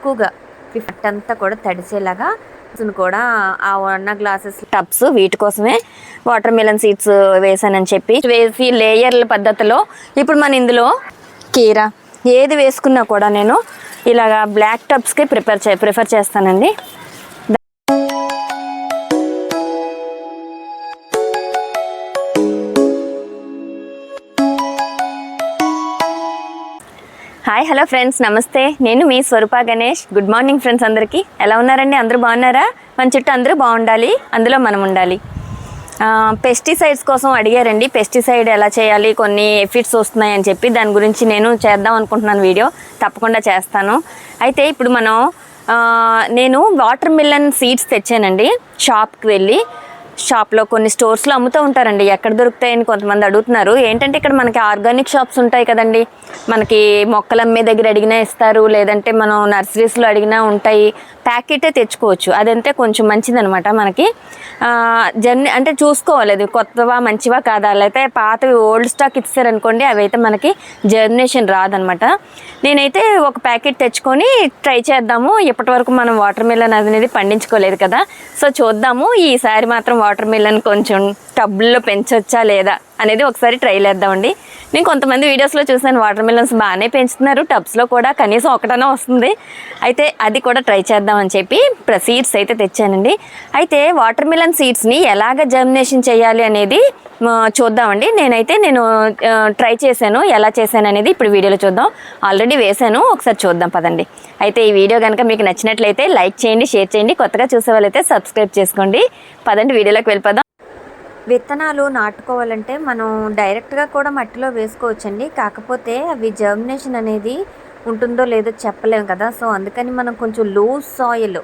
ఎక్కువగా ఫిఫ్ట్ అంతా కూడా తడిసేలాగా కూడా ఆ ఉన్న గ్లాసెస్ టబ్స్ వీటి కోసమే వాటర్ మిలన్ సీడ్స్ వేసానని చెప్పి వేసి లేయర్ల పద్ధతిలో ఇప్పుడు మన ఇందులో కీరా ఏది వేసుకున్నా కూడా నేను ఇలాగా బ్లాక్ టబ్స్కి ప్రిపేర్ చే ప్రిఫర్ చేస్తానండి. హాయ్ హలో ఫ్రెండ్స్ నమస్తే నేను మీ Swaroopa Ganesh. Good morning friends అందరికీ. ఎలా ఉన్నారండి? అందరూ బాగున్నారా? మన చుట్టూ అందరూ బాగుండాలి. అందులో మనం ఉండాలి. పెస్టిసైడ్స్ కోసం అడిగారండి. పెస్టిసైడ్ ఎలా చేయాలి? కొన్ని ఎఫిట్స్ వస్తున్నాయి అని చెప్పి దాని గురించి నేను చేద్దాం అనుకుంటున్నాను వీడియో. తప్పకుండా చేస్తాను. అయితే ఇప్పుడు మనం నేను వాటర్ మిల్లన్ సీడ్స్ తెచ్చానండి షాప్కి వెళ్ళి. షాప్లో కొన్ని స్టోర్స్లో అమ్ముతూ ఉంటారండి. ఎక్కడ దొరుకుతాయని కొంతమంది అడుగుతున్నారు. ఏంటంటే ఇక్కడ మనకి ఆర్గానిక్ షాప్స్ ఉంటాయి కదండి. మనకి మొక్కలు అమ్మే దగ్గర అడిగినా ఇస్తారు. లేదంటే మనం నర్సరీస్లో అడిగినా ఉంటాయి. ప్యాకెటే తెచ్చుకోవచ్చు. అదంతే కొంచెం మంచిదనమాట మనకి. జర్నీ అంటే చూసుకోవాలి. అది కొత్తవా మంచివా కాదా? లేకపోతే పాతవి ఓల్డ్ స్టాక్ ఇచ్చారనుకోండి అవి అయితే మనకి జర్మినేషన్ రాదనమాట. నేనైతే ఒక ప్యాకెట్ తెచ్చుకొని ట్రై చేద్దాము. ఇప్పటి వరకు మనం వాటర్ మిలన్ అనేది పండించుకోలేదు కదా. సో చూద్దాము. ఈసారి మాత్రం వాటర్ మిలన్ కొంచెం టబ్బుల్లో పెంచొచ్చా లేదా? అనేది ఒకసారి ట్రై వేద్దామండి నేను కొంతమంది వీడియోస్లో చూసాను వాటర్ మిలన్స్ బాగానే పెంచుతున్నారు టబ్స్లో కూడా కనీసం ఒకటనే వస్తుంది. అయితే అది కూడా ట్రై చేద్దామని చెప్పి సీడ్స్ అయితే తెచ్చానండి. అయితే వాటర్ మిలన్ సీడ్స్ని ఎలాగ జర్మినేషన్ చేయాలి అనేది చూద్దామండి. నేనైతే నేను ట్రై చేశాను ఎలా చేశాను అనేది ఇప్పుడు వీడియోలో చూద్దాం. ఆల్రెడీ వేశాను ఒకసారి చూద్దాం పదండి. అయితే ఈ వీడియో కనుక మీకు నచ్చినట్లయితే లైక్ చేయండి షేర్ చేయండి. కొత్తగా చూసే వాళ్ళైతే సబ్స్క్రైబ్ చేసుకోండి. పదండి వీడియోలోకి వెళ్ళిపోదాం. విత్తనాలు నాటుకోవాలంటే మనం డైరెక్ట్గా కూడా మట్టిలో వేసుకోవచ్చండి. కాకపోతే అవి జర్మినేషన్ అనేది ఉంటుందో లేదో చెప్పలేము కదా. సో అందుకని మనం కొంచెం లూజ్ సాయిల్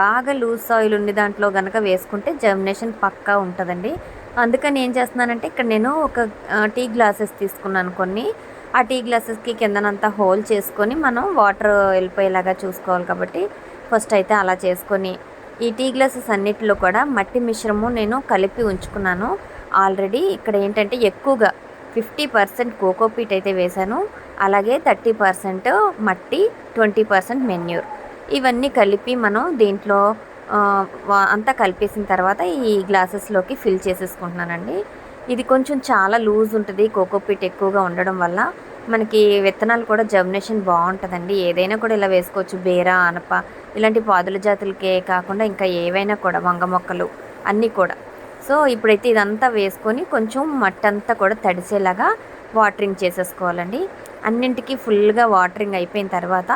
బాగా లూజ్ సాయిల్ ఉండి దాంట్లో కనుక వేసుకుంటే జర్మినేషన్ పక్కా ఉంటుందండి. అందుకని ఏం చేస్తున్నానంటే ఇక్కడ నేను ఒక టీ గ్లాసెస్ తీసుకున్నాను కొన్ని. ఆ టీ గ్లాసెస్కి కిందనంతా హోల్ చేసుకొని మనం వాటర్ వెళ్ళిపోయేలాగా చూసుకోవాలి కాబట్టి ఫస్ట్ అయితే అలా చేసుకొని ఈ టీ గ్లాసెస్ అన్నిటిలో కూడా మట్టి మిశ్రమం నేను కలిపి ఉంచుకున్నాను. ఆల్రెడీ ఇక్కడ ఏంటంటే ఎక్కువగా ఫిఫ్టీ పర్సెంట్ కోకోపీట్ అయితే వేశాను. అలాగే థర్టీ పర్సెంట్ మట్టి ట్వంటీ పర్సెంట్ మెన్యూర్. ఇవన్నీ కలిపి మనం దీంట్లో అంతా కలిపేసిన తర్వాత ఈ గ్లాసెస్లోకి ఫిల్ చేసేసుకుంటున్నానండి. ఇది కొంచెం చాలా లూజ్ ఉంటుంది కోకోపీట్ ఎక్కువగా ఉండడం వల్ల. మనకి విత్తనాలు కూడా జర్మినేషన్ బాగుంటుందండి. ఏదైనా కూడా ఇలా వేసుకోవచ్చు. బేరా ఆనప ఇలాంటి పాదుల జాతులకే కాకుండా ఇంకా ఏవైనా కూడా వంగ మొక్కలు అన్నీ కూడా. సో ఇప్పుడైతే ఇదంతా వేసుకొని కొంచెం మట్టంతా కూడా తడిసేలాగా వాటరింగ్ చేసేసుకోవాలండి. అన్నింటికి ఫుల్గా వాటరింగ్ అయిపోయిన తర్వాత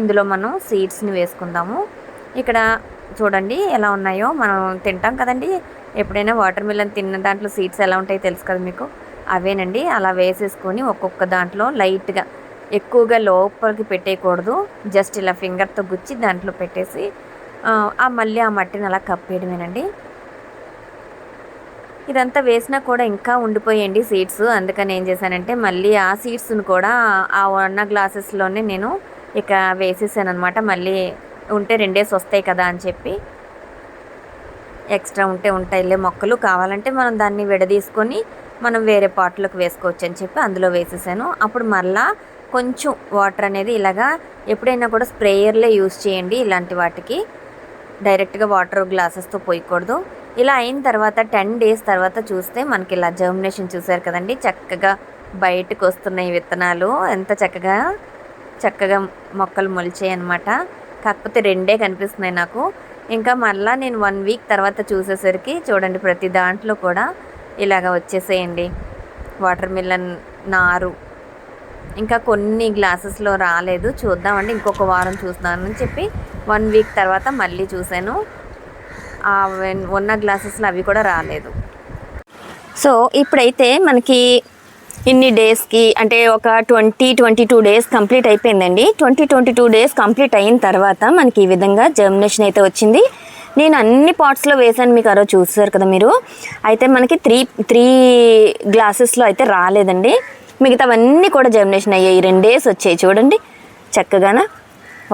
ఇందులో మనం సీడ్స్ని వేసుకుందాము. ఇక్కడ చూడండి ఎలా ఉన్నాయో. మనం తింటాం కదండి. ఎప్పుడైనా వాటర్ మిలన్ తిన్న దాంట్లో సీడ్స్ ఎలా ఉంటాయో తెలుసు కదా మీకు. అవేనండి అలా వేసేసుకొని ఒక్కొక్క దాంట్లో లైట్గా ఎక్కువగా లోపలికి పెట్టేయకూడదు. జస్ట్ ఇలా ఫింగర్తో గుచ్చి దాంట్లో పెట్టేసి ఆ, మళ్ళీ ఆ మట్టిని అలా కప్పేయడమేనండి. ఇదంతా వేసినా కూడా ఇంకా ఉండిపోయండి సీడ్స్. అందుకని ఏం చేశానంటే మళ్ళీ ఆ సీడ్స్ను కూడా ఆ ఉన్న గ్లాసెస్లోనే నేను ఇక వేసేసాను అనమాట మళ్ళీ ఉంటే రెండేసి వస్తాయి కదా అని చెప్పి ఎక్స్ట్రా ఉంటే ఉంటాయిలే మొక్కలు. కావాలంటే మనం దాన్ని విడదీసుకొని మనం వేరే పాట్లోకి వేసుకోవచ్చు అని చెప్పి అందులో వేసేసాను. అప్పుడు మరలా కొంచెం వాటర్ అనేది ఇలాగా ఎప్పుడైనా కూడా స్ప్రేయర్లే యూస్ చేయండి ఇలాంటి వాటికి. డైరెక్ట్గా వాటర్ గ్లాసెస్తో పోయకూడదు. ఇలా అయిన తర్వాత టెన్ డేస్ తర్వాత చూస్తే మనకి ఇలా జర్మినేషన్ చూసారు కదండి. చక్కగా బయటకు వస్తున్నాయి విత్తనాలు. ఎంత చక్కగా చక్కగా మొక్కలు మొలిచాయి అనమాట కాకపోతే రెండే కనిపిస్తున్నాయి నాకు. ఇంకా మళ్ళీ నేను వన్ వీక్ తర్వాత చూసేసరికి చూడండి ప్రతి దాంట్లో కూడా ఇలాగ వచ్చేసేయండి. వాటర్ మిలన్ నారు. ఇంకా కొన్ని గ్లాసెస్లో రాలేదు. చూద్దామండి ఇంకొక వారం చూస్తున్నానని చెప్పి వన్ వీక్ తర్వాత మళ్ళీ చూశాను. ఆ ఉన్న గ్లాసెస్లో అవి కూడా రాలేదు. సో ఇప్పుడైతే మనకి ఇన్ని డేస్కి అంటే ఒక twenty twenty two days complete అయిపోయిందండి. Twenty twenty two days complete అయిన తర్వాత మనకి ఈ విధంగా జర్మినేషన్ అయితే వచ్చింది. నేను అన్ని పాట్స్లో వేసాను మీకు అరో చూసారు కదా మీరు. అయితే మనకి త్రీ త్రీ గ్లాసెస్లో అయితే రాలేదండి. మిగతావన్నీ కూడా జర్మినేషన్ అయ్యాయి. రెండేస్ వచ్చాయి చూడండి. చక్కగానా?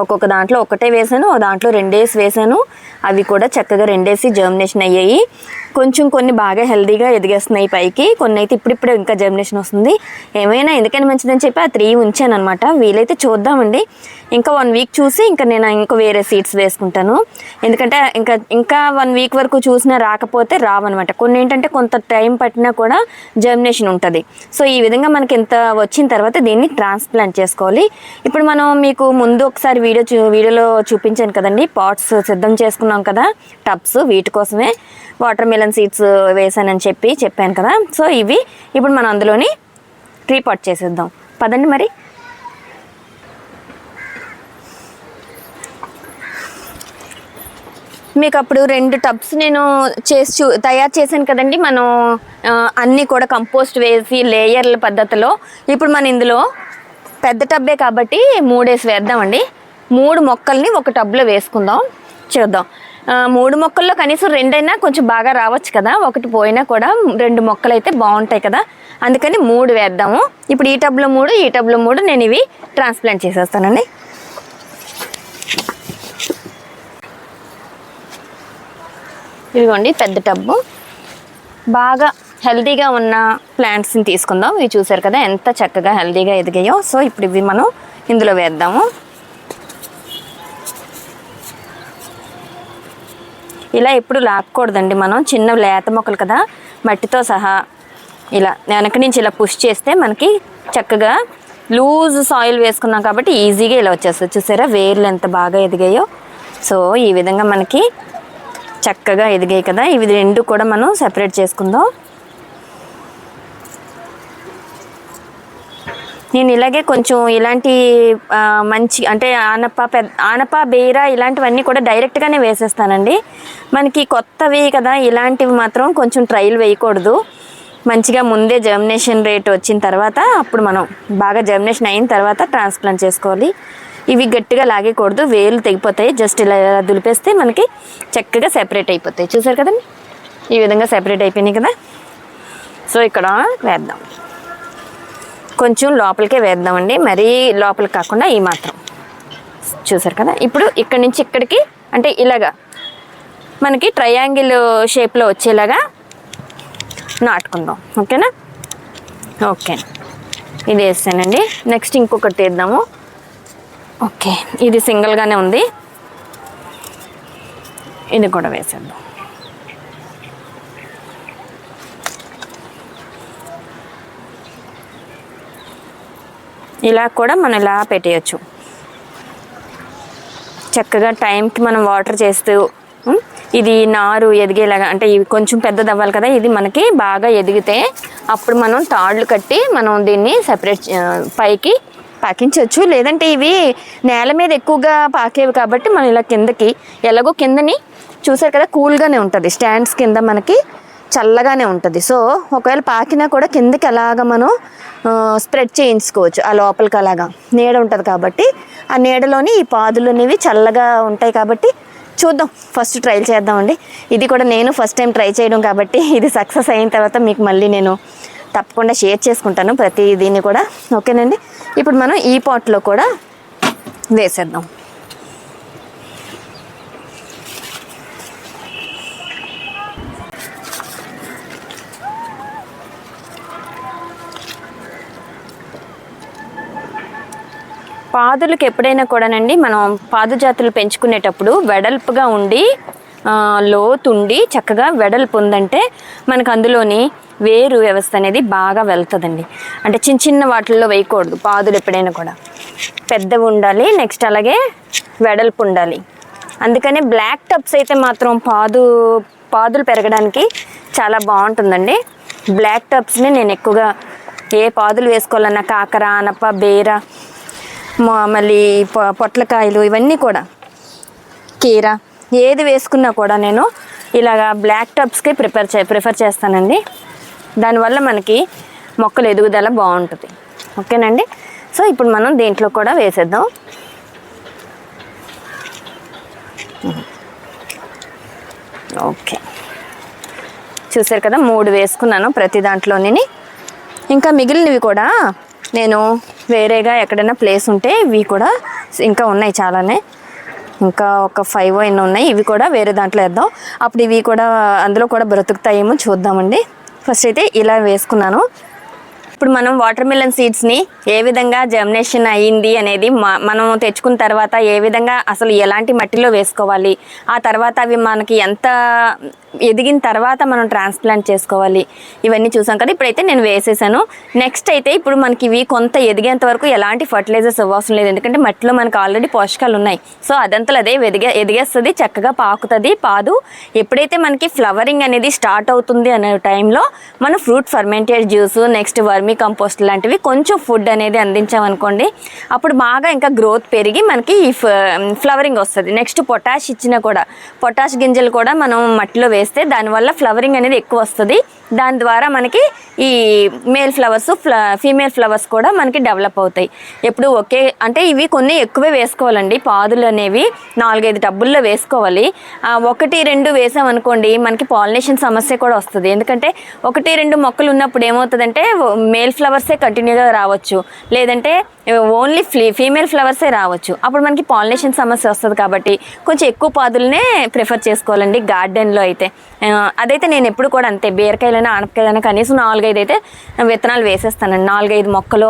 ఒక్కొక్క దాంట్లో ఒకటే వేసాను ఒక దాంట్లో రెండేసి వేసాను అవి కూడా చక్కగా రెండేసి జర్మినేషన్ అయ్యాయి. కొంచెం కొన్ని బాగా హెల్దీగా ఎదిగేస్తున్నాయి పైకి. కొన్ని అయితే ఇప్పుడిప్పుడే ఇంకా జర్మినేషన్ వస్తుంది. ఏమైనా ఎందుకని మంచిదని చెప్పి ఆ త్రీ ఉంచాను అనమాట వీలైతే చూద్దామండి. ఇంకా వన్ వీక్ చూసి ఇంకా నేను ఇంకా వేరే సీడ్స్ వేసుకుంటాను. ఎందుకంటే ఇంకా ఇంకా వన్ వీక్ వరకు చూసినా రాకపోతే రావన్నమాట. కొన్ని ఏంటంటే కొంత టైం పట్టినా కూడా జర్మినేషన్ ఉంటుంది. సో ఈ విధంగా మనకి ఇంత వచ్చిన తర్వాత దీన్ని ట్రాన్స్ప్లాంట్ చేసుకోవాలి. ఇప్పుడు మనం మీకు ముందు ఒకసారి వీడియో చూ వీడియోలో చూపించాను కదండి. పాట్స్ సిద్ధం చేసుకున్నాం కదా. టబ్స్ వీటి కోసమే. వాటర్ మిలన్ సీడ్స్ వేసానని చెప్పి చెప్పాను కదా. సో ఇవి ఇప్పుడు మనం అందులోని ట్రీ పాట్ చేసేద్దాం. పదండి మరి. మీకు అప్పుడు రెండు టబ్స్ నేను చేసి చూ తయారు చేశాను కదండి. మనం అన్నీ కూడా కంపోస్ట్ వేసి లేయర్ల పద్ధతిలో ఇప్పుడు మన ఇందులో పెద్ద టబ్బే కాబట్టి మూడేసి వేద్దామండి. మూడు మొక్కల్ని ఒక టబ్లో వేసుకుందాం. చూద్దాం. మూడు మొక్కల్లో కనీసం రెండైనా కొంచెం బాగా రావచ్చు కదా. ఒకటి పోయినా కూడా రెండు మొక్కలు అయితే బాగుంటాయి కదా. అందుకని మూడు వేద్దాము. ఇప్పుడు ఈ టబ్లో మూడు ఈ టబ్లో మూడు నేను ఇవి ట్రాన్స్ప్లాంట్ చేసేస్తానండి. ఇదిగోండి పెద్ద టబ్బు. బాగా హెల్తీగా ఉన్న ప్లాంట్స్ని తీసుకుందాం. ఇవి చూసారు కదా ఎంత చక్కగా హెల్తీగా ఎదిగాయో. సో ఇప్పుడు ఇవి మనం ఇందులో వేద్దాము. ఇలా ఎప్పుడు లాక్కూడదండి మనం. చిన్న లేత మొక్కలు కదా మట్టితో సహా ఇలా వెనక నుంచి ఇలా పుష్ చేస్తే మనకి చక్కగా లూజ్ సాయిల్ వేసుకున్నాం కాబట్టి ఈజీగా ఇలా వచ్చేస్తుంది. చూసారా? వేర్లు ఎంత బాగా ఎదిగాయో. సో ఈ విధంగా మనకి చక్కగా ఎదిగాయి కదా. ఇవి రెండు కూడా మనం సెపరేట్ చేసుకుందాం. నేను ఇలాగే కొంచెం ఇలాంటి మంచి అంటే ఆనప పెద్ద ఆనప బీర ఇలాంటివన్నీ కూడా డైరెక్ట్గానే వేసేస్తానండి. మనకి కొత్తవి కదా ఇలాంటివి మాత్రం కొంచెం ట్రయల్ వేయకూడదు. మంచిగా ముందే జర్మినేషన్ రేట్ వచ్చిన తర్వాత అప్పుడు మనం బాగా జర్మినేషన్ అయిన తర్వాత ట్రాన్స్ప్లాంట్ చేసుకోవాలి. ఇవి గట్టిగా లాగేయకూడదు వేలు తెగిపోతాయి జస్ట్ ఇలా ఇలా దులిపేస్తే మనకి చక్కగా సెపరేట్ అయిపోతాయి. చూసారు కదండి? ఈ విధంగా సెపరేట్ అయిపోయినాయి కదా? సో ఇక్కడ వేద్దాం. కొంచెం లోపలికే వేద్దామండి. మరీ లోపలికి కాకుండా ఈ మాత్రం. చూసారు కదా? ఇప్పుడు ఇక్కడి నుంచి ఇక్కడికి అంటే ఇలాగా మనకి ట్రయాంగిల్ షేప్లో వచ్చేలాగా నాటుకుందాం. ఓకేనా? ఓకే. ఇది వేస్తానండి. నెక్స్ట్ ఇంకొకటి వేద్దాము. ఓకే. ఇది సింగిల్గానే ఉంది. ఇది కూడా వేసేద్దాం. ఇలా కూడా మనం ఇలా పెట్టేయచ్చు. చక్కగా టైంకి మనం వాటర్ చేస్తూ ఇది నారు ఎదిగేలాగా అంటే ఇవి కొంచెం పెద్దది అవ్వాలి కదా ఇది మనకి బాగా ఎదిగితే అప్పుడు మనం తాళ్ళు కట్టి మనం దీన్ని సపరేట్ పైకి పాకించవచ్చు లేదంటే ఇవి నేల మీద ఎక్కువగా పాకేవి కాబట్టి మనం ఇలా కిందకి ఎలాగో కిందని చూసారు కదా కూల్గానే ఉంటుంది. స్టాండ్స్ కింద మనకి చల్లగానే ఉంటుంది. సో ఒకవేళ పాకినా కూడా కిందకి అలాగా మనం స్ప్రెడ్ చేయించుకోవచ్చు. ఆ లోపలికి అలాగా నీడ ఉంటుంది కాబట్టి ఆ నీడలోని ఈ పాదులు అనేవి చల్లగా ఉంటాయి కాబట్టి చూద్దాం. ఫస్ట్ ట్రై చేద్దామండి. ఇది కూడా నేను ఫస్ట్ టైం ట్రై చేయడం కాబట్టి ఇది సక్సెస్ అయిన తర్వాత మీకు మళ్ళీ నేను తప్పకుండా షేర్ చేసుకుంటాను ప్రతి దీన్ని కూడా. ఓకేనండి? ఇప్పుడు మనం ఈ పాట్లో కూడా వేసేద్దాం. పాదులకు ఎప్పుడైనా కూడానండి మనం పాదు జాతులు పెంచుకునేటప్పుడు వెడల్పుగా ఉండి లోతుండి చక్కగా వెడల్పు ఉందంటే మనకు అందులోని వేరు వ్యవస్థ అనేది బాగా వెళ్తుందండి. అంటే చిన్న చిన్న వాటిల్లో వేయకూడదు పాదులు ఎప్పుడైనా కూడా. పెద్దవి ఉండాలి నెక్స్ట్ అలాగే వెడల్పు ఉండాలి. అందుకనే బ్లాక్ టబ్స్ అయితే మాత్రం పాదు పాదులు పెరగడానికి చాలా బాగుంటుందండి. బ్లాక్ టబ్స్ని నేను ఎక్కువగా ఏ పాదులు వేసుకోవాలన్నా కాకర అనప బేర మళ్ళీ పొట్లకాయలు ఇవన్నీ కూడా. కీర ఏది వేసుకున్నా కూడా నేను ఇలాగా బ్లాక్ టాప్స్కే ప్రిపేర్ చే ప్రిఫర్ చేస్తానండి. దానివల్ల మనకి మొక్కలు ఎదుగుదల బాగుంటుంది. ఓకేనండి? సో ఇప్పుడు మనం దీంట్లో కూడా వేసేద్దాం. ఓకే. చూసారు కదా మూడు వేసుకున్నాను ప్రతి దాంట్లోని ఇంకా మిగిలినవి కూడా నేను వేరేగా ఎక్కడైనా ప్లేస్ ఉంటే ఇవి కూడా ఇంకా ఉన్నాయి చాలానే. ఇంకా ఒక ఫైవ్ ఎన్ని ఉన్నాయి. ఇవి కూడా వేరే దాంట్లో వేద్దాం. అప్పుడు ఇవి కూడా అందులో కూడా బ్రతుకుతాయేమో చూద్దామండి. ఫస్ట్ అయితే ఇలా వేసుకున్నాను. ఇప్పుడు మనం వాటర్ మిలన్ సీడ్స్ని ఏ విధంగా జర్మినేషన్ అయ్యింది అనేది మ- మనం తెచ్చుకున్న తర్వాత ఏ విధంగా అసలు ఎలాంటి మట్టిలో వేసుకోవాలి? ఆ తర్వాత అవి మనకి ఎంత ఎదిగిన తర్వాత మనం ట్రాన్స్ప్లాంట్ చేసుకోవాలి? ఇవన్నీ చూసాం కదా ఇప్పుడైతే నేను వేసేసాను. నెక్స్ట్ అయితే ఇప్పుడు మనకి ఇవి కొంత ఎదిగేంత వరకు ఎలాంటి ఫర్టిలైజర్స్ ఇవ్వాల్సిన లేదు. ఎందుకంటే మట్టిలో మనకు ఆల్రెడీ పోషకాలు ఉన్నాయి. సో అదంతలో అదే ఎదిగే ఎదిగేస్తుంది చక్కగా పాకుతుంది పాదు. ఎప్పుడైతే మనకి ఫ్లవరింగ్ అనేది స్టార్ట్ అవుతుంది అనే టైంలో మనం fruit fermented juice next vermicompost లాంటివి కొంచెం ఫుడ్ అనేది అందించామనుకోండి అప్పుడు బాగా ఇంకా గ్రోత్ పెరిగి మనకి ఈ ఫ్లవరింగ్ వస్తుంది. నెక్స్ట్ పొటాష్ ఇచ్చినా కూడా పొటాష్ గింజలు కూడా మనం మట్టిలో వేస్తే దానివల్ల ఫ్లవరింగ్ అనేది ఎక్కువ వస్తుంది. దాని ద్వారా మనకి ఈ మేల్ ఫ్లవర్స్ ఫ్ల ఫీమేల్ ఫ్లవర్స్ కూడా మనకి డెవలప్ అవుతాయి. ఎప్పుడు ఒకే అంటే ఇవి కొన్ని ఎక్కువే వేసుకోవాలండి. పాదులు అనేవి నాలుగైదు టబ్బుల్లో వేసుకోవాలి. ఒకటి రెండు వేసామనుకోండి మనకి పాలినేషన్ సమస్య కూడా వస్తుంది. ఎందుకంటే ఒకటి రెండు మొక్కలు ఉన్నప్పుడు ఏమవుతుందంటే మేల్ ఫ్లవర్సే కంటిన్యూగా రావచ్చు. లేదంటే ఓన్లీ ఫ్లీ ఫీమేల్ ఫ్లవర్సే రావచ్చు. అప్పుడు మనకి పాలినేషన్ సమస్య వస్తుంది కాబట్టి కొంచెం ఎక్కువ పాదులనే ప్రిఫర్ చేసుకోవాలండి గార్డెన్లో అయితే. అదైతే నేను ఎప్పుడు కూడా అంతే బీరకాయలైనా ఆనపకాయలైనా కనీసం నాలుగైదు అయితే విత్తనాలు వేసేస్తానండి. నాలుగైదు మొక్కలు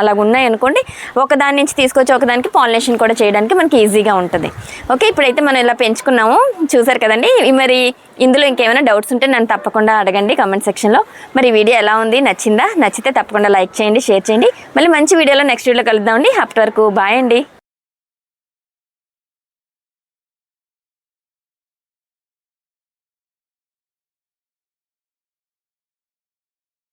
అలాగ ఉన్నాయి అనుకోండి ఒకదాని నుంచి తీసుకొచ్చి ఒకదానికి పాలినేషన్ కూడా చేయడానికి మనకి ఈజీగా ఉంటుంది. ఓకే ఇప్పుడైతే మనం ఇలా పెంచుకున్నాము. చూసారు కదండి మరి ఇందులో ఇంకేమైనా డౌట్స్ ఉంటే నన్ను తప్పకుండా అడగండి కమెంట్ సెక్షన్లో మరి వీడియో ఎలా ఉంది? నచ్చిందా? నచ్చితే తప్పకుండా లైక్ చేయండి షేర్ చేయండి. మళ్ళీ మంచి వీడియోలో నెక్స్ట్ వీడియోలో కలుద్దామండి అప్పటి వరకు బాయ్ అండి.